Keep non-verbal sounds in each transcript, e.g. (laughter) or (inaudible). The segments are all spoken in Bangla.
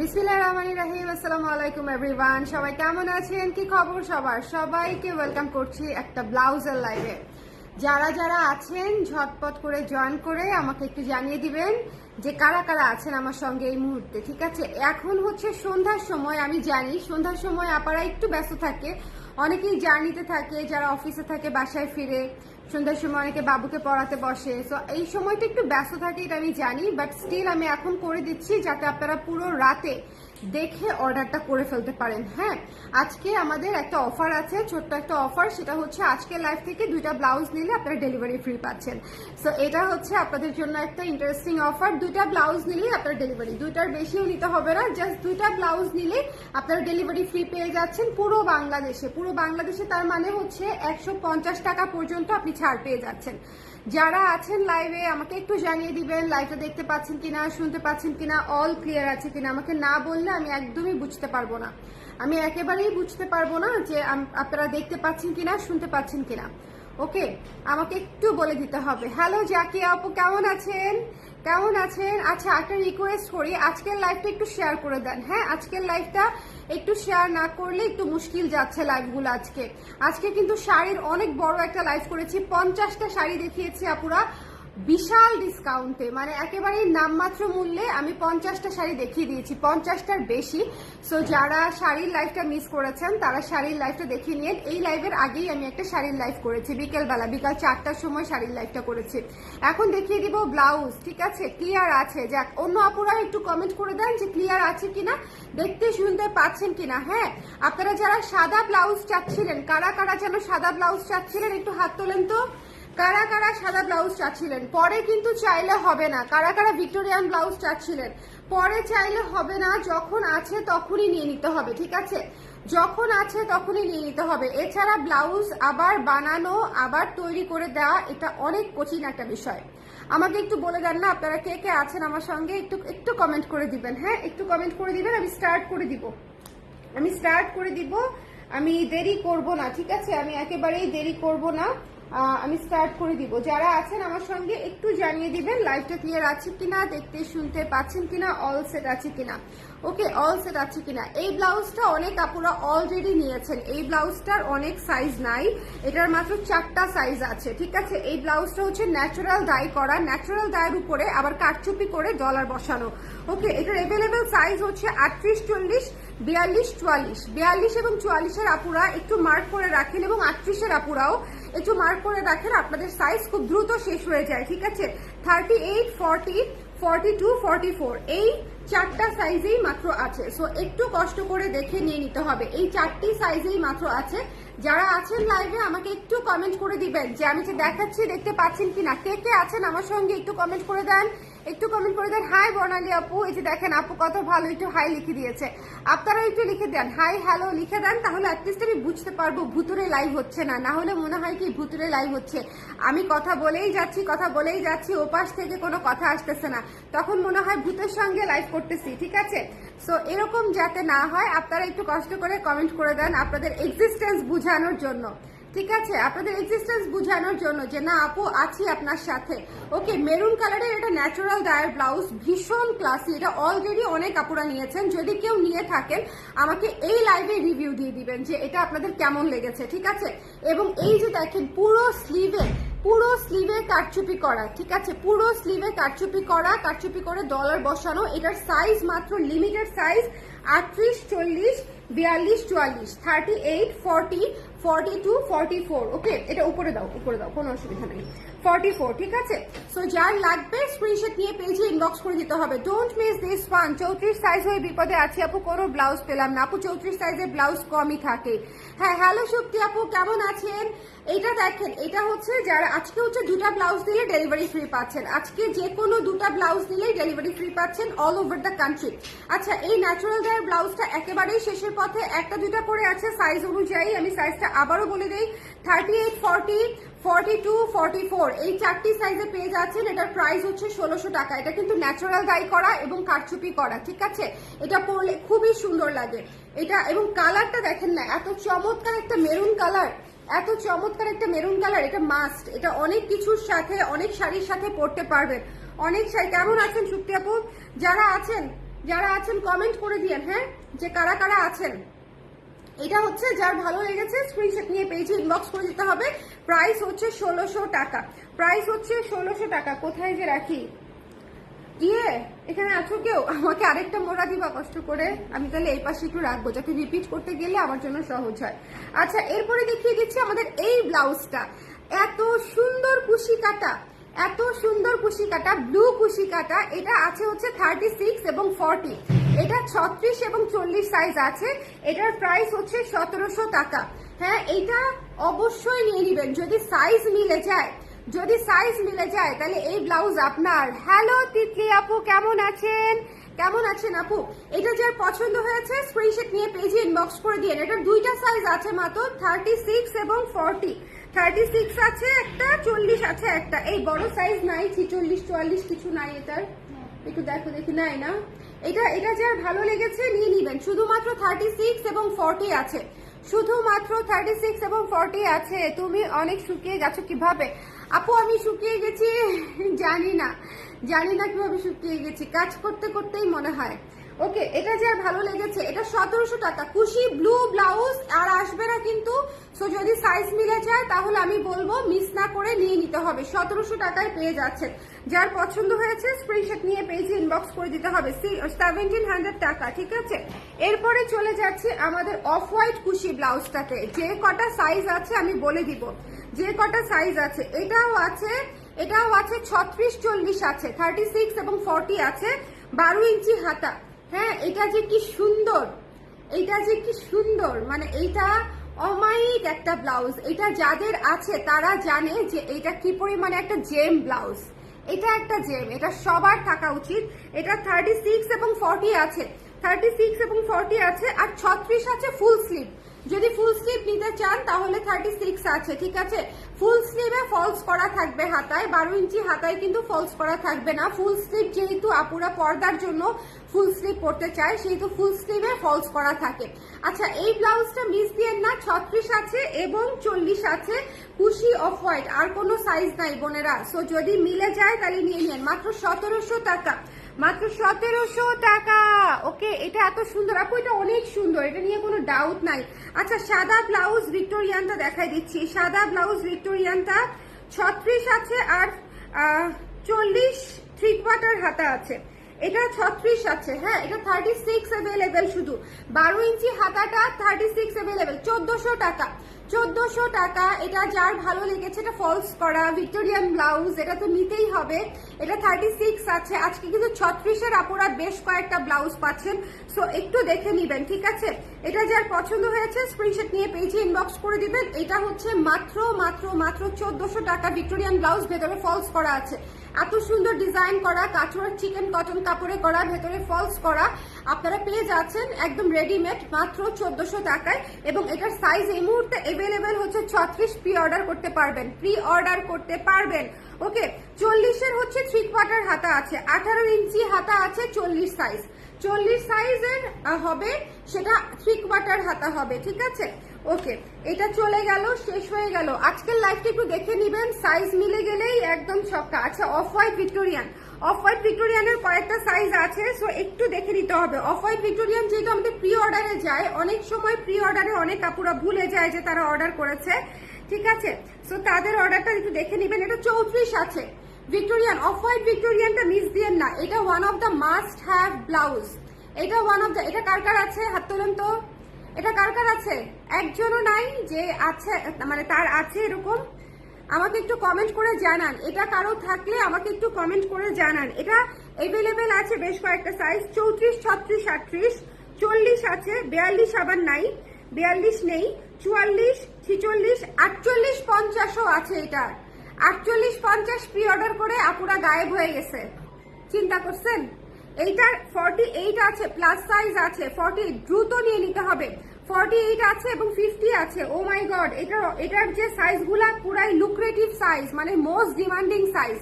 বিসমিল্লাহির রহমানির রহিম, আসসালামু আলাইকুম এভরিওয়ান সবাই কেমন আছেন? কি খবর সবার? সবাইকে ওয়েলকাম করছি একটা ব্লাউজের লাইভে যারা যারা আছেন, ঝটপট করে জয়েন করে আমাকে একটু জানিয়ে দিবেন যে কারা কারা আছেন আমার সঙ্গে এই মুহূর্তে, ঠিক আছে? এখন হচ্ছে সন্ধ্যার সময়, আমি জানি সন্ধ্যার সময় আপারা একটু ব্যস্ত থাকে। অনেকেই জার্নিতে থাকে, যারা অফিসে থাকে, বাসায় ফিরে। সন্ধ্যার সময় অনেকে বাবুকে পড়াতে বসে। তো এই সময়টা একটু ব্যস্ত থাকে এটা আমি জানি বাট স্টিল আমি এখন করে দিচ্ছি যাতে আপনারা পুরো রাতে দেখে অর্ডারটা করে ফেলতে পারেন হ্যাঁ। আজকে আমাদের একটা অফার আছে, ছোট্ট একটা অফার, সেটা হচ্ছে আজকে লাইভ থেকে দুইটা ব্লাউজ নিলে আপনারা ডেলিভারি ফ্রি পাচ্ছেন। সো এটা হচ্ছে আপনাদের জন্য একটা ইন্টারেস্টিং অফার দুইটা ব্লাউজ নিলে আপনারা ডেলিভারি। দুইটার বেশিও নিতে হবে না জাস্ট দুইটা ব্লাউজ নিলে আপনারা ডেলিভারি ফ্রি পেয়ে যাচ্ছেন পুরো বাংলাদেশে। পুরো বাংলাদেশে তার মানে হচ্ছে একশো পঞ্চাশ টাকা পর্যন্ত আপনি ছাড় পেয়ে যাচ্ছেন। যারা আছেন লাইভে আমাকে একটু জানিয়ে দিবেন লাইভটা দেখতে পাচ্ছেন কিনা, শুনতে পাচ্ছেন কিনা অল ক্লিয়ার আছে কিনা? আমাকে না বললে আমি একদমই বুঝতে পারব না। আমি একেবারেই বুঝতে পারব না যে আপনারা দেখতে পাচ্ছেন কিনা, শুনতে পাচ্ছেন কিনা। ওকে আমাকে একটু বলে দিতে হবে। হ্যালো জাকিয়া আপু, কেমন আছেন? কেমন আছেন? আচ্ছা একটা রিকোয়েস্ট করি। আজকের লাইফটা একটু শেয়ার করে দেন। হ্যাঁ আজকের লাইফটা একটু শেয়ার না করলে একটু মুশকিল যাচ্ছে লাইফগুলো আজকে। আজকে কিন্তু শাড়ির অনেক বড় একটা লাইভ করেছি। পঞ্চাশটা শাড়ি দেখিয়েছি আপুরা। বিশাল ডিসকাউন্টে মানে একেবারে নামমাত্র মূল্যে আমি পঞ্চাশটা শাড়ি দেখিয়ে দিয়েছি, পঞ্চাশটার বেশি। সো যারা শাড়ির লাইফটা মিস করেছেন, তারা শাড়ির লাইফটা দেখিয়ে নিন এই লাইভের আগেই আমি একটা শাড়ির লাইফ করেছি, বিকেলবেলা, বিকাল চারটার সময় শাড়ির লাইফটা করেছি। এখন দেখিয়ে দিব ব্লাউজ ঠিক আছে? ক্লিয়ার আছে? যাক, অন্য আপুরা একটু কমেন্ট করে দেন যে ক্লিয়ার আছে কিনা, দেখতে শুনতে পাচ্ছেন কিনা। হ্যাঁ আপনারা যারা সাদা ব্লাউজ চাচ্ছিলেন, কারা কারা যেন সাদা ব্লাউজ চাচ্ছিলেন, একটু হাত তোলেন তো। কারা কারা সাদা ব্লাউজ চাচ্ছিলেন? পরে কিন্তু চাইলে হবে না। কারা কারা ভিক্টোরিয়ান ব্লাউজ চাচ্ছিলেন? পরে চাইলে হবে না, যখন আছে তখনই নিয়ে নিতে হবে, ঠিক আছে? যখন আছে তখনই নিয়ে নিতে হবে। এছাড়া ব্লাউজ আবার বানানো, আবার তৈরি করে দেওয়া, এটা অনেক কঠিন একটা বিষয়। আমাকে একটু বলে দেন না, আপনারা কে কে আছেন আমার সঙ্গে? একটু একটু কমেন্ট করে দিবেন হ্যাঁ? একটু কমেন্ট করে দিবেন, আমি স্টার্ট করে দিব। আমি স্টার্ট করে দিব। আমি দেরি করব না, ঠিক আছে? আমি একেবারেই দেরি করব না। আমি স্টার্ট করে দিব। যারা আছেন আমার সঙ্গে একটু জানিয়ে দিবেন লাইভটা ক্লিয়ার আছে কিনা, দেখতে, শুনতে পাচ্ছেন কিনা অল সেট আছে কিনা। ওকে অল সেট আছে কিনা। এই ব্লাউজটা অনেক আপুরা অলরেডি নিয়েছেন। এই ব্লাউজটার অনেক সাইজ নাই। এটার মাত্র চারটা সাইজ আছে, ঠিক আছে? এই ব্লাউজটা হচ্ছে ন্যাচারাল ডাই করা। ন্যাচারাল ডাইয়ের উপরে আবার কাটচুপি করে ডলার বসানো। ওকে এটার এভেলেবেল সাইজ হচ্ছে আটত্রিশ, চল্লিশ, বিয়াল্লিশ, চুয়াল্লিশ। বিয়াল্লিশ এবং চুয়াল্লিশের আপুরা একটু মার্ক করে রাখেন এবং আটত্রিশের আপুরাও একটু মার্ক করে রাখেন আপনাদের সাইজ খুব দ্রুত শেষ হয়ে যায়, ঠিক আছে? Thirty eight forty forty two forty four এই চারটা সাইজেই মাত্র আছে। সো একটু কষ্ট করে দেখে নিয়ে নিতে হবে। এই চারটি সাইজেই মাত্র আছে। যারা আছেন লাইভে আমাকে একটু কমেন্ট করে দিবেন যে, আমি যে দেখাচ্ছি, দেখতে পাচ্ছেন কিনা? কে কে আছেন আমার সঙ্গে একটু কমেন্ট করে দেন। একটু কমেন্ট করে দেন। হাই বর্ণালী আপু। এই যে দেখেন, আপু কত ভালো, একটু হাই লিখে দিয়েছে। আপনারা একটু লিখে দেন। হাই হ্যালো লিখে দেন, তাহলে অ্যাটলিস্ট আমি বুঝতে পারব ভুতুরে লাইভ হচ্ছে না। না হলে মনে হয় কি ভুতুরে লাইভ হচ্ছে। আমি কথা বলেই যাচ্ছি, কথা বলেই যাচ্ছি, ওপাশ থেকে কোনো কথা আসতেছে না। তখন মনে হয় ভূতের সঙ্গে লাইভ করতেছি, ঠিক আছে? সো এরকম যাতে না হয়, আপনারা একটু কষ্ট করে কমেন্ট করে দেন আপনাদের এক্সিস্টেন্স বুঝানোর জন্য। ঠিক আছে? আপনাদের এক্সিস্টেন্স বোঝানোর জন্য যে, না, আপু, আছি আপনার সাথে। ওকে মেরুন কালারের এটা ন্যাচারাল ডায়ার ব্লাউজ ভীষণ ক্লাসি এটা অলরেডি অনেক কাপড়া নিয়েছেন। যদি কেউ নিয়ে থাকেন, আমাকে এই লাইভে রিভিউ দিয়ে দিবেন যে, এটা আপনাদের কেমন লেগেছে? ঠিক আছে? এবং এই যে দেখেন, পুরো স্লিভে পুরো স্লিভে কারচুপি করা, ঠিক আছে? পুরো স্লিভে কারচুপি করা, কারচুপি করে ডলার বসানো। এটার সাইজ মাত্র লিমিটেড সাইজ আটত্রিশ, চল্লিশ, বিয়াল্লিশ, চুয়াল্লিশ thirty eight forty forty two forty four okay এটা উপরে দাও উপরে দাও, কোনো অসুবিধা নেই। ফোর ঠিক আছে? সো যার লাগবে করে দিতে হবে। মিস দিস ওয়ান চৌত্রিশ সাইজ হয়ে বিপদে আপু, কোনো ব্লাউজ পেলাম না। আপু, চৌত্রিশ সাইজের ব্লাউজ কমই থাকে। হ্যাঁ হ্যালো শক্তি আপু, কেমন আছেন? এটা দেখেন এটা হচ্ছে যারা, আজকে হচ্ছে দুটা ব্লাউজ দিলে ডেলিভারি ফ্রি পাচ্ছেন। আজকে যে কোনো দুটা ব্লাউজ দিলেই ডেলিভারি ফ্রি পাচ্ছেন অল ওভার দ্য কান্ট্রি আচ্ছা এই ন্যাচারাল ডায়ার ব্লাউজটা একেবারেই শেষের পথে, একটা দুটা করে আছে সাইজ অনুযায়ী, আমি সাইজটা আবারও বলে দিই thirty eight forty two forty four এই চারটি সাইজে পেয়ে যাচ্ছেন, এটার প্রাইস হচ্ছে ষোলোশো টাকা। এটা কিন্তু ন্যাচারাল ডাই করা এবং কারচুপি করা, ঠিক আছে? এটা পরলে খুবই সুন্দর লাগে। এটা, এবং কালারটা দেখেন না, এত চমৎকার একটা মেরুন কালার এত চমৎকার একটা মেরুন কালার, এটা মাস্ট এটা অনেক কিছুর সাথে, অনেক শাড়ির সাথে পরতে পারবেন। অনেক শাড়ি কেমন আছেন সুপ্তি আপু? যারা আছেন যারা আছেন কমেন্ট করে দিয়েন হ্যাঁ? যে কারা কারা আছেন? এটা হচ্ছে যার ভালো লেগেছে স্ক্রিনশট নিয়ে পেজে ইনবক্স করে দিতে হবে। প্রাইস হচ্ছে ষোলোশো টাকা। প্রাইস হচ্ছে ষোলোশো টাকা। কোথায় যে রাখি? ইয়ে এখানে আছো কেউ? আমাকে আরেকটা মোড়া দিবা কষ্ট করে। আমি তাহলে এই পাশে একটু রাখব, যাতে রিপিট করতে গেলে আমার জন্য সহজ হয়। আচ্ছা এরপরে দেখিয়ে দিচ্ছি আমাদের এই ব্লাউজটা। এত সুন্দর কুশি কাটা, এত সুন্দর কুশি কাটা ব্লু কুশি কাটা। এটা আছে হচ্ছে থার্টি সিক্স এবং ফর্টি এটা ছত্রিশ এবং চল্লিশ সাইজ আছে। এটার প্রাইস হচ্ছে সতেরোশো টাকা। হ্যাঁ এটা অবশ্যই নিয়ে নেবেন। যদি সাইজ মিলে যায় যদি সাইজ মিলে যায় তাহলে এই ব্লাউজ আপনার। হ্যালো তিতলি আপু কেমন আছেন? কেমন আছেন আপু? এটা যার পছন্দ হয়েছে স্ক্রিনশট নিয়ে পেজে ইনবক্স করে দিন এটার দুইটা সাইজ আছে মাত্র থার্টি সিক্স এবং ফর্টি থার্টি সিক্স আছে একটা চল্লিশ আছে একটা। এই বড় সাইজ নাই ছিচল্লিশ চুয়াল্লিশ কিছু নাই এটার। একটু দেখো দেখি নাই না? এটা এটা যার ভালো লেগেছে নিয়ে নিবেন। শুধুমাত্র থার্টি সিক্স এবং ফর্টি আছে। শুধুমাত্র থার্টি সিক্স এবং ফর্টি আছে। তুমি অনেক শুকিয়ে গেছো কীভাবে? আপু, আমি শুকিয়ে গেছি। জানি না। জানি না কীভাবে শুকিয়ে গেছি। কাজ করতে করতেই মনে হয়। ওকে, এটা যার ভালো লেগেছে, এটা সতেরোশো টাকা। কুশি ব্লু ব্লাউজ আর আসবে না কিন্তু। সো যদি সাইজ মিলে যায়, তাহলে আমি বলব মিস না করে নিয়ে নিতে হবে। সতেরোশো টাকায় পেয়ে যাচ্ছেন। যার পছন্দ হয়েছে স্ক্রিনশট নিয়ে পেজে ইনবক্স করে দিতে হবে। সেভেন্টিন হান্ড্রেড টাকা, ঠিক আছে? এরপরে চলে যাচ্ছি আমাদের অফ হোয়াইট কুশি ব্লাউজটাতে যে কটা সাইজ আছে, আমি বলে দিব। যে কটা সাইজ আছে, এটাও আছে এটাও আছে, ছত্রিশ, চল্লিশ আছে থার্টি সিক্স এবং ফর্টি আছে, বারো ইঞ্চি হাতা। হ্যাঁ এটা যে কি সুন্দর, এটা যে কি সুন্দর মানে এইটা অমায়িক একটা ব্লাউজ এটা যাদের আছে, তারা জানে যে এটা কি পরিমাণে একটা জেম ব্লাউজ এটা একটা জেম এটা সবার থাকা উচিত। এটা থার্টি সিক্স এবং ফর্টি আছে থার্টি সিক্স এবং ফর্টি আছে, আর ছত্রিশ আছে ফুল স্লিভ যদি ফুল স্লিভ নিতে চান, তাহলে থার্টি সিক্স আছে, ঠিক আছে? ফুল স্লিভে ফলস করা থাকবে হাতায়, বারো ইঞ্চি হাতায় কিন্তু ফলস করা থাকবে না। ফুল স্লিভ যেহেতু আপুরা পর্দার জন্য ফুল স্লিভ পড়তে চায়, সেহেতু ফুল স্লিভে ফলস করা থাকে। আচ্ছা এই ব্লাউজটা মিস দিয়ে না, ছত্রিশ আছে এবং চল্লিশ আছে, কুশি অফ হোয়াইট আর কোনো সাইজ নাই বোনেরা। সো যদি মিলে যায় তাহলে নিয়ে নেন, মাত্র সতেরোশো টাকা। মাত্র সতেরোশো টাকা। ওকে, এটা এত সুন্দর। আপু, এটা অনেক সুন্দর। এটা নিয়ে কোনো ডাউট নাই। আচ্ছা সাদা ব্লাউজ ভিক্টোরিয়ানটা দেখাই দিচ্ছি। সাদা ব্লাউজ ভিক্টোরিয়ানটা ছত্রিশ আছে আর চল্লিশ থ্রি কোয়ার্টার হাতা আছে। এটা ছত্রিশ আছে হ্যাঁ এটা থার্টি সিক্স অ্যাভেলেবেল শুধু। বারো ইঞ্চি হাতাটা থার্টি সিক্স অ্যাভেলেবেল চোদ্দশো টাকা। চোদ্দশো টাকা, এটা যার ভালো লেগেছে, এটা ফলস করা ভিক্টোরিয়ান ব্লাউজ এটা তো নিতেই হবে। এটা থার্টি সিক্স আছে, আজকে কিন্তু ছত্রিশের আপুরা বেশ কয়েকটা ব্লাউজ পাচ্ছেন। সো একটু দেখে নিবেন, ঠিক আছে? এটা যার পছন্দ হয়েছে স্ক্রিনশট নিয়ে পেজে ইনবক্স করে দিবেন। এটা হচ্ছে মাত্র মাত্র মাত্র চোদ্দশো টাকা ভিক্টোরিয়ান ব্লাউজ ভেতরে ফলস করা আছে। এত সুন্দর ডিজাইন করা কাঠুয়ার চিকেন কটন কাপড়ে করা ভেতরে ফলস করা, আপনারা পেয়ে যাচ্ছেন একদম রেডিমেড মাত্র চোদ্দশো টাকায় এবং এটার সাইজ এই মুহূর্তে এভেলেবেল হচ্ছে ছত্রিশ প্রি অর্ডার করতে পারবেন প্রি অর্ডার করতে পারবেন। ওকে চল্লিশের হচ্ছে থ্রি কোয়ার্টার হাতা আছে, আঠারো ইঞ্চি হাতা আছে চল্লিশ সাইজ চল্লিশ সাইজের হবে সেটা থ্রি কোয়ার্টার হাতা হবে, ঠিক আছে? ওকে, এটা চলে গেল, শেষ হয়ে গেল। আজকের লাইফটা একটু দেখে নিবেন সাইজ মিলে গেলেই একদম ছক্কা। আচ্ছা off white Victorian off white ভিক্টোরিয়ানের কয়েকটা সাইজ আছে সো একটু দেখে নিতে হবে। অফ হোয়াইট ভিক্টোরিয়ান যেহেতু আমাদের প্রি অর্ডারে যায়, অনেক সময় প্রি অর্ডারে অনেক কাপুরা ভুলে যায় যে তারা অর্ডার করেছে, ঠিক আছে? সো তাদের অর্ডারটা একটু দেখে নিবেন, এটা চৌত্রিশ আছে। ভিক্টোরিয়ান অফ হোয়াইট ভিক্টোরিয়ানটা মিস দিয়েন না। এটা one of the must have blouse এটা ওয়ান অফ দ্য এটা কার কার আছে? হাত তোলেন তো। এটা কার কার আছে? একজনও নাই যে আছে মানে তার আছে এরকম? আমাকে একটু কমেন্ট করে জানান। এটা কারও থাকলে আমাকে একটু কমেন্ট করে জানান। এটা এভেলেবেল আছে বেশ কয়েকটা সাইজ চৌত্রিশ, ছত্রিশ, আটত্রিশ, চল্লিশ আছে, বিয়াল্লিশ আবার নাই, বিয়াল্লিশ নেই, চুয়াল্লিশ, ছিচল্লিশ, আটচল্লিশ, পঞ্চাশও আছে এটা। আটচল্লিশ, পঞ্চাশ প্রি অর্ডার করে আপুরা গায়েব হয়ে গেছে। চিন্তা করছেন? এইটার ফর্টি এইট আছে প্লাস সাইজ আছে ফর্টি দ্রুত নিয়ে নিতে হবে। ফর্টি এইট আছে এবং ফিফটি আছে ও মাই গড এটার এটার যে সাইজগুলা পুরাই লুক্রেটিভ সাইজ মানে মোস্ট ডিমান্ডিং সাইজ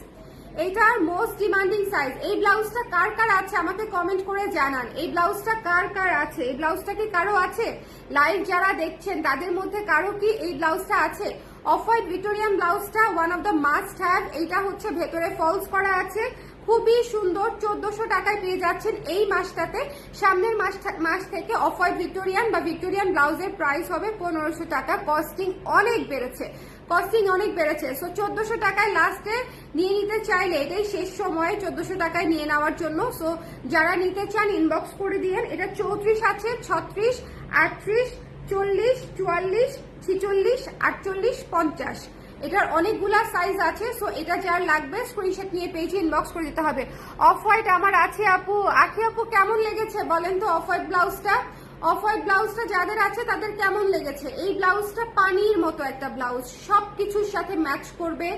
এইটার মোস্ট ডিমান্ডিং সাইজ এই ব্লাউজটা কার কার আছে আমাকে কমেন্ট করে জানান। এই ব্লাউজটা কার কার আছে? এই ব্লাউজটা কি কারও আছে? লাইভ যারা দেখছেন, তাদের মধ্যে কারও কি এই ব্লাউজটা আছে? অফ হোয়াইট ভিক্টোরিয়ান ব্লাউজটা one of the must have এইটা হচ্ছে ভেতরে ফলস করা আছে। খুবই সুন্দর চোদ্দশো টাকায় পেয়ে যাচ্ছেন এই মাসটাতে। সামনের মাস মাস থেকে অফ ভিক্টোরিয়ান বা ভিক্টোরিয়ান ব্লাউজের প্রাইস হবে পনেরোশো টাকা। কস্টিং অনেক বেড়েছে। কস্টিং অনেক বেড়েছে। সো চোদ্দশো টাকায় লাস্টে নিয়ে নিতে চাইলে এটাই শেষ সময়ে চোদ্দশো টাকায় নিয়ে নেওয়ার জন্য। সো যারা নিতে চান ইনবক্স করে দিয়েন। এটা চৌত্রিশ আছে, ছত্রিশ, আটত্রিশ, চল্লিশ, চুয়াল্লিশ, ছিচল্লিশ, আটচল্লিশ, পঞ্চাশ। এটার অনেকগুলা সাইজ আছে সো এটা যার লাগবে স্ক্রিনশট নিয়ে পেজে ইনবক্স করে দিতে হবে। অফ হোয়াইট আমার আছে আপু। আখি আপু, কেমন লেগেছে বলেন তো অফ হোয়াইট ব্লাউজটা অফ হোয়াইট ব্লাউজটা যাদের আছে, তাদের কেমন লেগেছে? এই ব্লাউজটা পানির মতো একটা ব্লাউজ সব কিছুর সাথে ম্যাচ করবে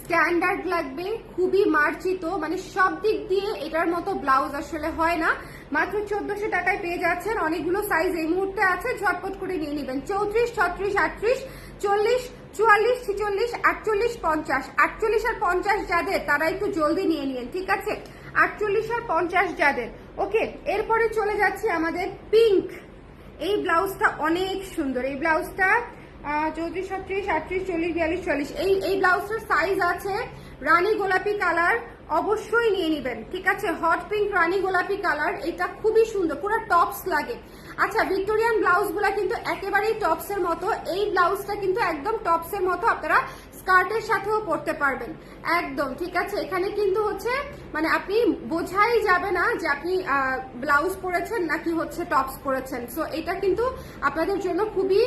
স্ট্যান্ডার্ড লাগবে, খুবই মার্জিত মানে সব দিক দিয়ে এটার মতো ব্লাউজ আসলে হয় না। মাত্র চোদ্দশো টাকায় পেয়ে যাচ্ছেন। অনেকগুলো সাইজ এই মুহূর্তে আছে, ঝটপট করে নিয়ে নেবেন। চৌত্রিশ, ছত্রিশ, আটত্রিশ, চল্লিশ চুয়াল্লিশ, ছিচল্লিশ, আটচল্লিশ, পঞ্চাশ। আটচল্লিশ আর পঞ্চাশ যাদের, তারা একটু জলদি নিয়ে নিন, ঠিক আছে? আটচল্লিশ আর পঞ্চাশ যাদের। ওকে, এরপরে চলে যাচ্ছে আমাদের পিঙ্ক। এই ব্লাউজটা অনেক সুন্দর। এই ব্লাউজটা চৌত্রিশ, ছত্রিশ, আটত্রিশ, চল্লিশ, বিয়াল্লিশ, চল্লিশ। এই এই ব্লাউজটার সাইজ আছে রানী গোলাপি কালার অবশ্যই নিয়ে নেবেন, ঠিক আছে? হট পিঙ্ক রানী গোলাপি কালার এটা খুবই সুন্দর, পুরো টপস লাগে। আচ্ছা ভিক্টোরিয়ান ব্লাউজগুলা কিন্তু একেবারেই টপস এর মতো। এই ব্লাউজটা কিন্তু একদম টপস এর মতো আপনারা স্কার্টের সাথেও পরতে পারবেন। একদম, ঠিক আছে? এখানে কিন্তু হচ্ছে মানে আপনি বোঝাই যাবে না যে আপনি ব্লাউজ পরেছেন নাকি হচ্ছে টপস পরেছেন। সো এটা কিন্তু আপনাদের জন্য খুবই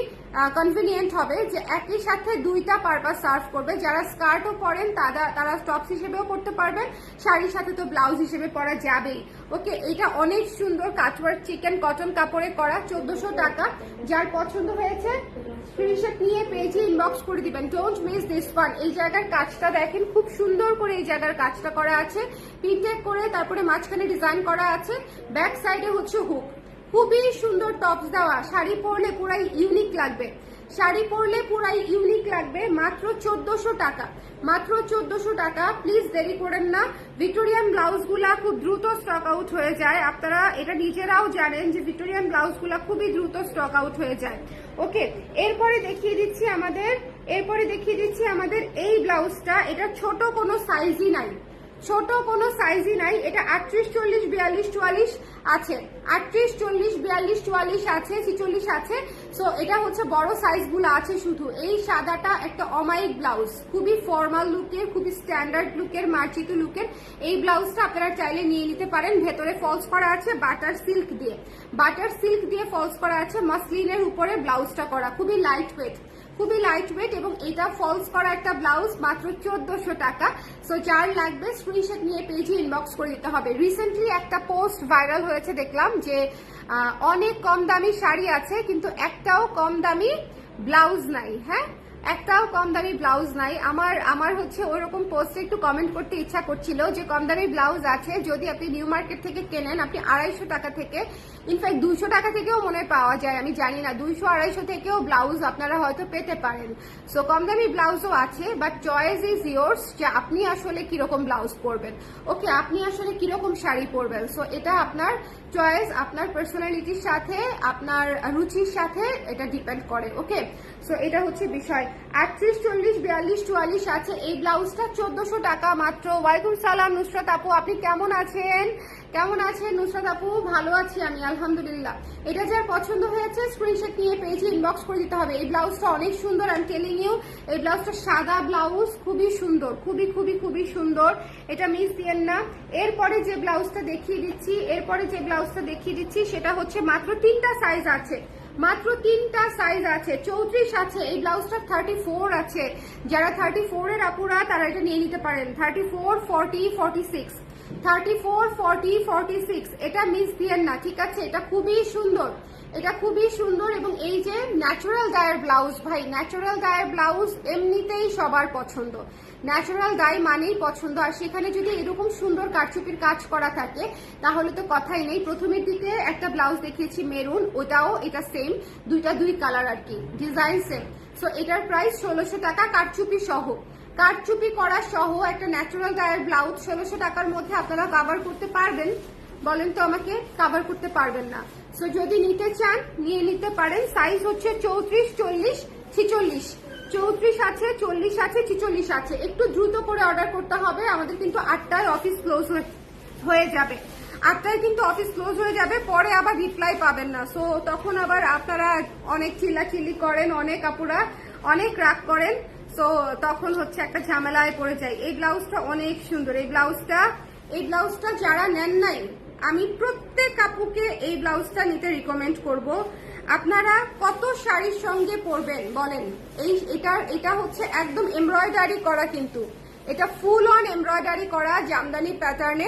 কনভিনিয়েন্ট হবে যে একই সাথে দুইটা পারপাস সার্ভ করবে। যারা স্কার্টও পরেন তারা তারা টপস হিসেবেও পরতে পারবেন, শাড়ির সাথে তো ব্লাউজ হিসেবে পরা যাবেই। ওকে এটা অনেক সুন্দর কাটওয়ার্ক চিকেন কটন কাপড়ে করা, চোদ্দশো টাকা। যার পছন্দ হয়েছে স্ক্রিনশট নিয়ে পেজে ইনবক্স করে দিবেন। ডোন্ট মিস দিস ওয়ান এই জায়গার কাজটা দেখেন, খুব সুন্দর করে এই জায়গার কাজটা করা আছে। পিনটেক করে তারপরে মাঝখানে ডিজাইন করা আছে। ব্যাক সাইডে হচ্ছে হুক খুবই সুন্দর টপস দেওয়া। শাড়ি পরলে পুরাই ইউনিক লাগবে। শাড়ি পরলে পুরাই ইউনিক লাগবে, মাত্র চোদ্দশো টাকা। মাত্র চোদ্দশো টাকা প্লিজ দেরি করেন না। ভিক্টোরিয়ান ব্লাউজগুলা খুব দ্রুত স্টক আউট হয়ে যায়। আপনারা এটা নিজেরাও জানেন যে ভিক্টোরিয়ান ব্লাউজগুলা খুবই দ্রুত স্টক আউট হয়ে যায়। ওকে এরপরে দেখিয়ে দিচ্ছি আমাদের, এরপরে দেখিয়ে দিচ্ছি আমাদের এই ব্লাউজটা এটা ছোট কোনো সাইজই নাই। ছোট কোনো সাইজই নাই, এটা আটত্রিশ, চল্লিশ, বিয়াল্লিশ, চুয়াল্লিশ আছে। আটত্রিশ, চল্লিশ, বিয়াল্লিশ, চুয়াল্লিশ আছে, ছিচল্লিশ আছে। সো এটা হচ্ছে বড় সাইজগুলো আছে শুধু। এই সাদাটা একটা অমায়িক ব্লাউজ। খুবই ফর্মাল লুকের খুবই স্ট্যান্ডার্ড লুকের মার্জিত লুকের এই ব্লাউজটা আপনারা চাইলে নিয়ে নিতে পারেন। ভেতরে ফলস করা আছে বাটার সিল্ক দিয়ে। বাটার সিল্ক দিয়ে ফলস করা আছে মাসলিনের উপরে ব্লাউজটা করা। খুবই লাইট ওয়েট খুবই লাইট ওয়েট এবং এটা ফলস করা একটা ব্লাউজ মাত্র চোদ্দশো টাকা। সো যার লাগবে স্ক্রিনশট নিয়ে পেজে ইনবক্স করে দিতে হবে। রিসেন্টলি একটা পোস্ট ভাইরাল হয়েছে দেখলাম যে অনেক কম দামি শাড়ি আছে, কিন্তু একটাও কম দামি ব্লাউজ নাই হ্যাঁ? একটাও কম দামি ব্লাউজ নাই। আমার আমার হচ্ছে ওই রকম পোস্টে একটু কমেন্ট করতে ইচ্ছা করছিল যে, কম দামি ব্লাউজ আছে, যদি আপনি নিউ মার্কেট থেকে কেনেন, আপনি আড়াইশো টাকা থেকে ইনফ্যাক্ট দুইশো টাকা থেকেও মনে পাওয়া যায়, আমি জানি না। দুইশো আড়াইশো থেকেও ব্লাউজ আপনারা হয়তো পেতে পারেন। সো কম দামি ব্লাউজও আছে বাট চয়েস ইজ ইয়োর্স যে আপনি আসলে কীরকম ব্লাউজ পরবেন। ওকে আপনি আসলে কীরকম শাড়ি পরবেন? সো এটা আপনার চয়েস আপনার পার্সোনালিটির সাথে, আপনার রুচির সাথে এটা ডিপেন্ড করে ওকে সো এটা হচ্ছে বিষয়। আটত্রিশ চল্লিশ, বিয়াল্লিশ, চুয়াল্লিশ আছে, এই ব্লাউজটা চোদ্দশো টাকা মাত্র। ওয়ালাইকুম সালাম, নুসরাত আপু, আপনি কেমন আছেন? কেমন আছেন নুসরাত আপু? ভালো আছি আমি, আলহামদুলিল্লাহ। এটা যার পছন্দ হয়েছে স্ক্রিনশট নিয়ে পেজে ইনবক্স করে দিতে হবে। এই ব্লাউজটা অনেক সুন্দর আমি টেলিং ইউ এই ব্লাউজটা সাদা ব্লাউজ খুবই সুন্দর, খুবই খুবই খুবই সুন্দর। এটা মিস দিয়েন না এরপরে যে ব্লাউজটা দেখিয়ে দিচ্ছি, এরপরে যে ব্লাউজটা দেখিয়ে দিচ্ছি, সেটা হচ্ছে মাত্র তিনটা সাইজ আছে। মাত্র তিনটা সাইজ আছে, চৌত্রিশ আছে। এই ব্লাউজটা থার্টি ফোর আছে। যারা থার্টি ফোর এর আপুরা, তারা এটা নিয়ে নিতে পারেন। Thirty four forty forty six thirty four six এটা মিস না ঠিক আছে? এটা খুবই সুন্দর। এটা খুবই সুন্দর এবং এই যে ন্যাচারাল ব্লাউজ ভাই ন্যাচারাল ব্লাউজ এমনিতেই সবার পছন্দ। ন্যাচারাল মানেই পছন্দ। আর সেখানে যদি এরকম সুন্দর কারচুপির কাজ করা থাকে, তাহলে তো কথাই নেই। প্রথমের দিকে একটা ব্লাউজ দেখিয়েছি, মেরুন। ওটাও এটা সেম দুইটা দুই কালার আর কি। ডিজাইন সেম সো এটার প্রাইস ষোলোশো টাকা, কারচুপি সহ। কারচুপি করা সহ একটা ন্যাচারাল গায়ের ব্লাউজ ষোলোশো টাকার মধ্যে আপনারা কাভার করতে পারবেন। বলেন তো আমাকে কাভার করতে পারবেন না। সো যদি নিতে চান, নিয়ে নিতে পারেন। সাইজ হচ্ছে চৌত্রিশ, চল্লিশ, ছিচল্লিশ। চৌত্রিশ আছে, চল্লিশ আছে, ছিচল্লিশ আছে। একটু দ্রুত করে অর্ডার করতে হবে। আমাদের কিন্তু আটটায় অফিস ক্লোজ হয়ে যাবে। আটটায় কিন্তু অফিস ক্লোজ হয়ে যাবে, পরে আবার রিপ্লাই পাবেন না। সো তখন আবার আপনারা অনেক চিল্লাচিল্লি করেন, অনেক আপুরা অনেক রাগ করেন। সো তখন হচ্ছে একটা ঝামেলায় পড়ে যায়। এই ব্লাউজটা অনেক সুন্দর। এই ব্লাউজটা এই ব্লাউজটা যারা নেন নাই, আমি প্রত্যেক আপুকে এই ব্লাউজটা নিতে রিকমেন্ড করব। আপনারা কত শাড়ির সঙ্গে পরবেন বলেন? এই, এটা এটা হচ্ছে একদম এমব্রয়ডারি করা কিন্তু। এটা ফুল অন এমব্রয়ডারি করা, জামদানি প্যাটার্নে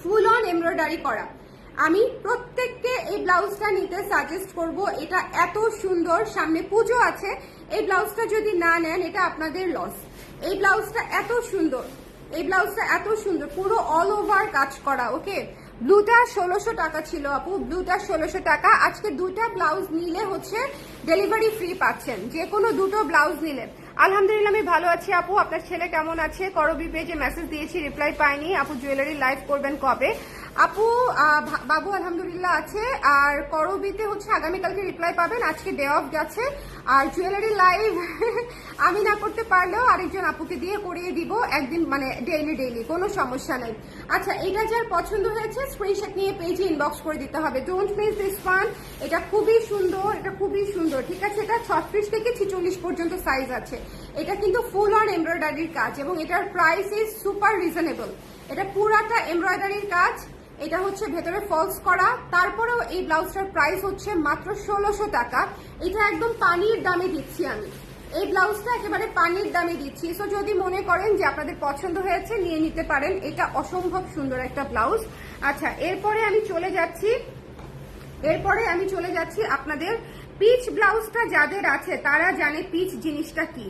ফুল অন এমব্রয়ডারি করা। আমি প্রত্যেককে এই ব্লাউজটা নিতে সাজেস্ট করব। এটা এত সুন্দর, সামনে পুজো আছে। এই ব্লাউজটা যদি না নেন, এটা আপনাদের লস এই ব্লাউজটা এত সুন্দর, এই ব্লাউজটা এত সুন্দর, পুরো অল ওভার কাজ করা ওকে ব্লুটা ষোলোশো টাকা ছিল আপু ব্লুটা ষোলোশো টাকা। আজকে দুটা ব্লাউজ নিলে হচ্ছে ডেলিভারি ফ্রি পাচ্ছেন যে কোনো দুটো ব্লাউজ নিলে। আলহামদুলিল্লাহ, আমি ভালো আছি আপু। আপনার ছেলে কেমন আছে? করবি পেজে মেসেজ দিয়েছি রিপ্লাই পাইনি। আপু জুয়েলারি লাইভ করবেন কবে? আপু বাবু আলহামদুলিল্লাহ আছে। আর করবিতে হচ্ছে আগামীকালকে রিপ্লাই পাবেন। আজকে ডে অফ যাচ্ছে আর জুয়েলারি লাইভ (laughs) আমি না করতে পারলেও আরেকজন আপুকে দিয়ে করিয়ে দিব। একদিন মানে ডেইলি ডেইলি কোনো সমস্যা নেই। আচ্ছা এটা যার পছন্দ হয়েছে স্ক্রিনশট নিয়ে পেজে ইনবক্স করে দিতে হবে। ডোন্ট মিস দিস ওয়ান এটা খুবই সুন্দর, এটা খুবই সুন্দর, ঠিক আছে? এটা ছত্রিশ থেকে ছিচল্লিশ পর্যন্ত সাইজ আছে। এটা কিন্তু ফুল অন এমব্রয়ডারির কাজ এবং এটার প্রাইস ইজ সুপার রিজনেবল এটা পুরাটা এমব্রয়ডারির কাজ। এটা হচ্ছে ভেতরে ফলস করা। তারপরেও এই ব্লাউজটার প্রাইস হচ্ছে মাত্র ষোলোশো টাকা। এটা একদম পানির দামে দিচ্ছি আমি। এই ব্লাউজটা একেবারে পানির দামে দিচ্ছি। সো যদি মনে করেন যে আপনাদের পছন্দ হয়েছে, নিয়ে নিতে পারেন। এটা অসম্ভব সুন্দর একটা ব্লাউজ। আচ্ছা এরপরে আমি চলে যাচ্ছি। এরপরে আমি চলে যাচ্ছি আপনাদের পিচ ব্লাউজটা যাদের আছে, তারা জানে পিচ জিনিসটা কি।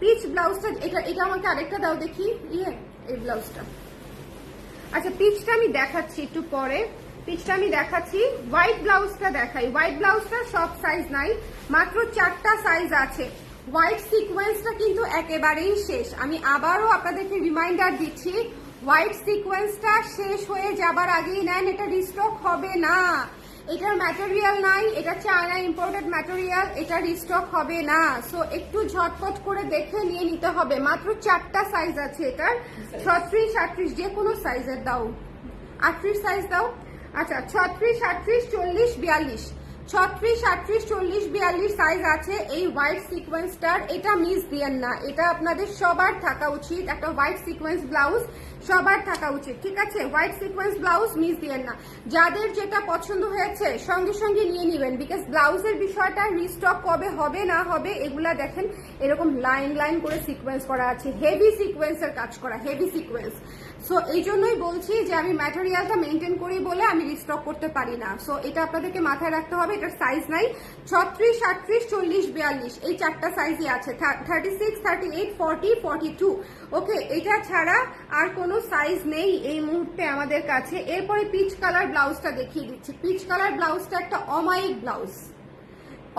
পিচ ব্লাউজটা, এটা এটা আমাকে আরেকটা দাও দেখি। ইয়ে এই ব্লাউজটা। আচ্ছা পিচটা আমি দেখাচ্ছি একটু পরে। পিচটা আমি দেখাচ্ছি। হোয়াইট ব্লাউজটা দেখাই। হোয়াইট ব্লাউজটা সব সাইজ নাই, মাত্র চারটা সাইজ আছে। হোয়াইট সিকোয়েন্সটা কিন্তু একেবারেই শেষ। আমি আবারও আপনাদেরকে রিমাইন্ডার দিচ্ছি হোয়াইট সিকোয়েন্সটা শেষ হয়ে যাবার আগেই নেন, এটা রিস্টক হবে না। এটার ম্যাটেরিয়াল নাই, এটা চায়না ইম্পোর্টেড ম্যাটেরিয়াল এটা রিস্টক হবে না। সো একটু ঝটপট করে দেখে নিয়ে নিতে হবে। মাত্র চারটা সাইজ আছে এটার। ছত্রিশ, আটত্রিশ, যে কোনো সাইজের দাও। আটত্রিশ সাইজ দাও। আচ্ছা ছত্রিশ, আটত্রিশ, চল্লিশ, বিয়াল্লিশ। ছত্রিশ, আটত্রিশ, চল্লিশ, বিয়াল্লিশ সাইজ আছে এই হোয়াইট সিকোয়েন্সটার এটা মিস দিয়েন না। এটা আপনাদের সবার থাকা উচিত। একটা হোয়াইট সিকোয়েন্স ব্লাউজ সবার থাকা উচিত, ঠিক আছে? হোয়াইট সিকোয়েন্স ব্লাউজ মিস দিয়েন না। যাদের যেটা পছন্দ হয়েছে, সঙ্গে সঙ্গে নিয়ে নেবেন বিকজ ব্লাউজের বিষয়টা রিস্টক কবে হবে, না হবে, এগুলা দেখেন, এরকম লাইন লাইন করে সিকোয়েন্স করা আছে। হেভি সিকোয়েন্সের কাজ করা হেভি সিকোয়েন্স সো এই জন্যই বলছি যে আমি ম্যাটেরিয়ালটা মেনটেন করি বলে আমি রিস্টক করতে পারি না। সো এটা আপনাদেরকে মাথায় রাখতে হবে, এটার সাইজ নাই। ছত্রিশ, আটত্রিশ, চল্লিশ, বিয়াল্লিশ, এই চারটা সাইজই আছে। Thirty six thirty eight forty forty two okay এটা ছাড়া আর কোনো সাইজ নেই এই মুহূর্তে আমাদের কাছে। এরপরে পিচ কালার ব্লাউজটা দেখিয়ে দিচ্ছি। পিচ কালার ব্লাউজটা একটা অমায়িক ব্লাউজ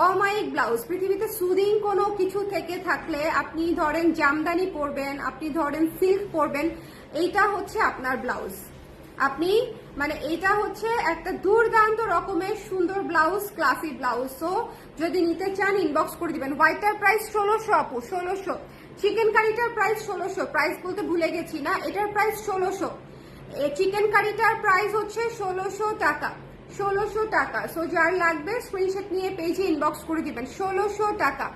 অমায়িক ব্লাউজ পৃথিবীতে সুদিং কোনো কিছু থেকে থাকলে আপনি ধরেন জামদানি পরবেন, আপনি ধরেন সিল্ক পরবেন, এইটা হচ্ছে আপনার ব্লাউজ আপনি মানে এটা হচ্ছে একটা দুর্দান্ত রকমের সুন্দর ব্লাউজ ক্লাসি ব্লাউজ সো যদি নিতে চান ইনবক্স করে দিবেন। হোয়াইটার প্রাইস ষোলোশো আপু, ষোলোশো। চিকেন কারিটার প্রাইস ষোলোশো। প্রাইস বলতে ভুলে গেছি না, এটার প্রাইস ষোলোশো। চিকেন কারিটার প্রাইস হচ্ছে ষোলোশো টাকা। ষোলোশো টাকা। সো যার লাগবে স্ক্রিনশট নিয়ে পেজে ইনবক্স করে দিবেন। ষোলোশো টাকা।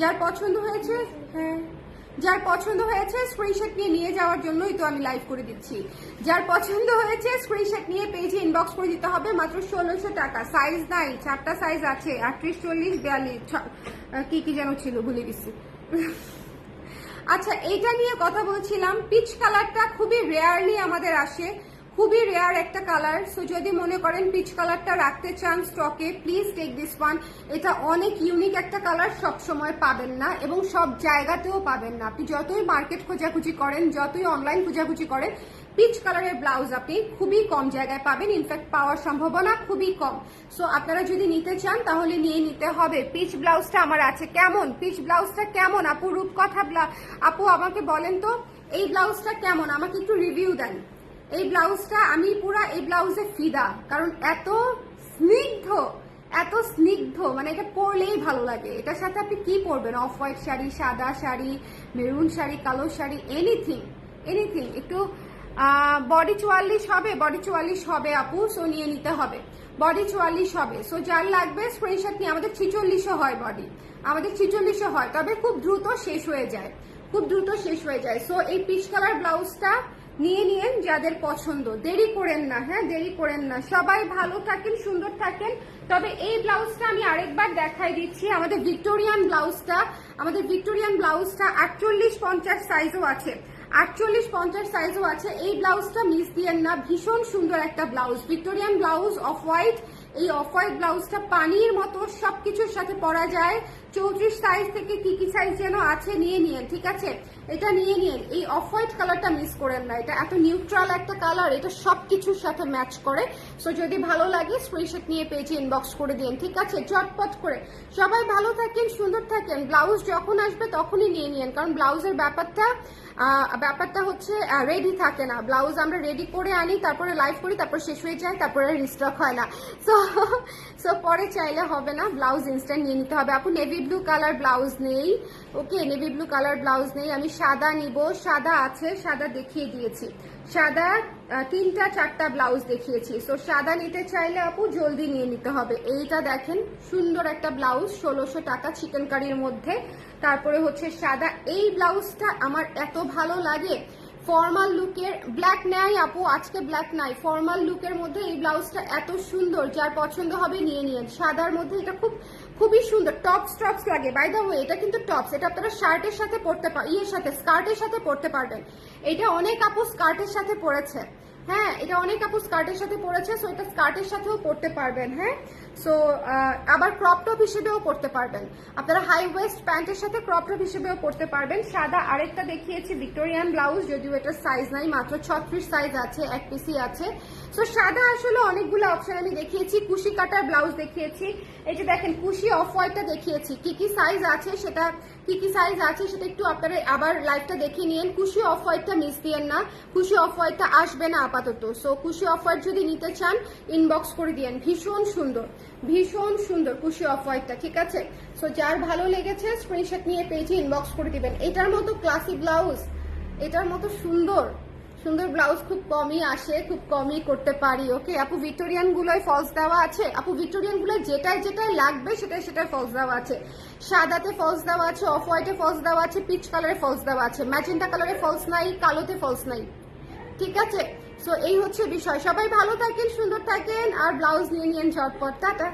যার পছন্দ হয়েছে হ্যাঁ। যার পছন্দ হয়েছে স্ক্রিনশট নিয়ে নিয়ে যাওয়ার জন্যই তো আমি লাইভ করে দিচ্ছি। যার পছন্দ হয়েছে স্ক্রিনশট নিয়ে পেজে ইনবক্স করে দিতে হবে মাত্র ষোলোশো টাকা। সাইজ নাই, চারটা সাইজ আছে। আটত্রিশ, চল্লিশ, বিয়াল্লিশ কি কি যেন ছিল, ভুলে গেছি। আচ্ছা এইটা নিয়ে কথা বলছিলাম। পিচ কালারটা খুবই রেয়ারলি আমাদের আসে। খুবই রেয়ার একটা কালার সো যদি মনে করেন পিচ কালারটা রাখতে চান স্টকে প্লিজ টেক দিস ওয়ান এটা অনেক ইউনিক একটা কালার সব সময় পাবেন না এবং সব জায়গাতেও পাবেন না। আপনি যতই মার্কেট খোঁজাখুঁজি করেন, যতই অনলাইন খোঁজাখুঁজি করেন পিচ কালারের ব্লাউজ আপনি খুবই কম জায়গায় পাবেন। ইনফ্যাক্ট পাওয়ার সম্ভাবনা খুবই কম। সো আপনারা যদি নিতে চান, তাহলে নিয়ে নিতে হবে। পিচ ব্লাউজটা আমার আছে কেমন? পিচ ব্লাউজটা কেমন? আপু, রূপকথা আপু, আমাকে বলেন তো, এই ব্লাউজটা কেমন? আমাকে একটু রিভিউ দেন। এই ব্লাউজটা আমি পুরা, এই ব্লাউজে ফিদা। কারণ এত স্নিগ্ধ এত স্নিগ্ধ। মানে এটা পরলেই ভালো লাগে। এটার সাথে আপনি কি পরবেন? অফ হোয়াইট শাড়ি, সাদা শাড়ি, মেরুন শাড়ি, কালো শাড়ি এনিথিং এনিথিং একটু বডি চুয়াল্লিশ হবে বডি চুয়াল্লিশ হবে আপু সো নিয়ে নিতে হবে। বডি চুয়াল্লিশ হবে সো যার লাগবে স্ক্রিনশট নিয়ে, আমাদের ছিচল্লিশও হয় বডি আমাদের ছিচল্লিশও হয়, তবে খুব দ্রুত শেষ হয়ে যায়। খুব দ্রুত শেষ হয়ে যায়। সো এই পিচ কালার ব্লাউজটা নিয়ে নিয়েন যাদের পছন্দ। দেরি করেন না হ্যাঁ দেরি করেন না। সবাই ভালো থাকেন, সুন্দর থাকেন। তবে এই ব্লাউজটা আমি আরেকবার দেখাই দিচ্ছি। আমাদের ভিক্টোরিয়ান ব্লাউজটা আমাদের ভিক্টোরিয়ান ব্লাউজটা আটচল্লিশ পঞ্চাশ সাইজও আছে। আটচল্লিশ, পঞ্চাশ সাইজও আছে। এই ব্লাউজটা মিস দিয়েন না। ভীষণ সুন্দর একটা blouse Victorian blouse off white এই অফ হোয়াইট ব্লাউজটা পানির মতো সবকিছুর সাথে পরা যায়। চৌত্রিশ সাইজ থেকে কি কি সাইজ যেন আছে নিয়ে নিয়েন, ঠিক আছে? এটা নিয়ে নিয়েন। এই অফ হোয়াইট কালারটা মিস করেন না। এটা এত নিউট্রাল একটা কালার এটা সব কিছুর সাথে ম্যাচ করে। সো যদি ভালো লাগে স্ক্রিনশট নিয়ে পেজে ইনবক্স করে দিন, ঠিক আছে? চটপট করে। সবাই ভালো থাকেন, সুন্দর থাকেন। ব্লাউজ যখন আসবে তখনই নিয়ে নিয়েন, কারণ ব্লাউজের ব্যাপারটা ব্যাপারটা হচ্ছে রেডি থাকে না। ব্লাউজ আমরা রেডি করে আনি, তারপরে লাইভ করি, তারপর শেষ হয়ে যায়, তারপরে রিস্টক হয় না। সো সো (laughs) পরে চাইলে হবে না ব্লাউজ ইনস্ট্যান্ট নিয়ে নিতে হবে। আপু নেভি ব্লু কালার ব্লাউজ নেই। Okay navy blue colour blouse নেই। আমি সাদা নিব। সাদা আছে, সাদা দেখিয়ে দিয়েছি। সাদা তিনটা, চারটা ব্লাউজ দেখিয়েছি। সো সাদা নিতে চাইলে আপু জলদি নিয়ে নিতে হবে। এইটা দেখেন, সুন্দর একটা ব্লাউজ ষোলোশো টাকা চিকেন কারির মধ্যে। তারপরে হচ্ছে সাদা। এই ব্লাউজটা আমার এত ভালো লাগে। ফর্মাল লুকের ব্ল্যাক নাই আপু, আজকে ব্ল্যাক নাই। ফর্মাল লুকের মধ্যে এই ব্লাউজটা এত সুন্দর, যার পছন্দ হবে নিয়ে নিন সাদার মধ্যে এটা খুব খুবই সুন্দর টপস টপস লাগে। বাই দা ওয়ে এটা কিন্তু টপস এটা আপনারা শার্টের সাথে পরতে পার ইয়ের সাথে স্কার্টের সাথে পরতে পারবেন। এটা অনেক আপু স্কার্টের সাথে পরেছে হ্যাঁ এটা অনেক আপু স্কার্টের সাথে পরেছে সো এটা স্কার্টের সাথেও পরতে পারবেন হ্যাঁ? সো আবার ক্রপ টপ হিসেবেও পরতে পারবেন। আপনারা হাই ওয়েস্ট প্যান্টের সাথে ক্রপ টপ হিসেবেও পরতে পারবেন। সাদা আরেকটা দেখিয়েছি ভিক্টোরিয়ান ব্লাউজ যদিও এটার সাইজ নাই, মাত্র ছত্রিশ সাইজ আছে, এক পিসি আছে। সো সাদা আসলে অনেকগুলো অপশন আমি দেখিয়েছি। কুশি কাটার ব্লাউজ দেখিয়েছি। এই যে দেখেন, কুশি অফ হোয়াইটটা দেখিয়েছি। কি কি সাইজ আছে সেটা, কি কি সাইজ আছে সেটা একটু আপনারা আবার লাইভটা দেখে নিন কুশি অফ হোয়াইটটা মিস দিয়েন না। কুশি অফ হোয়াইটটা আসবে না আপাতত। সো কুশি অফ হোয়াইট যদি নিতে চান ইনবক্স করে দিয়েন। ভীষণ সুন্দর। ভীষণ সুন্দর কুশি অফ হোয়াইটটা ঠিক আছে? সো যার ভালো লেগেছে স্ক্রিনশট নিয়ে পেজে ইনবক্স করে দিবেন। এটার মতো ক্লাসি ব্লাউজ এটার মতো সুন্দর সুন্দর ব্লাউজ খুব কমই আসে, খুব কমই করতে পারি ওকে আপু ভিক্টোরিয়ান গুলোয় ফলস দেওয়া আছে? আপু ভিক্টোরিয়ান গুলোয় যেটাই যেটাই লাগবে সেটাই সেটাই ফলস দেওয়া আছে। সাদাতে ফলস দেওয়া আছে অফ হোয়াইটে ফলস দেওয়া আছে পিচ কালারে ফলস দেওয়া আছে। ম্যাজেন্টা কালারে ফলস নাই, কালোতে ফলস নাই, ঠিক আছে? সো এই হচ্ছে বিষয়। সবাই ভালো থাকেন, সুন্দর থাকেন, আর ব্লাউজ নিয়ে নিয়েন ঝটপট। টাটা।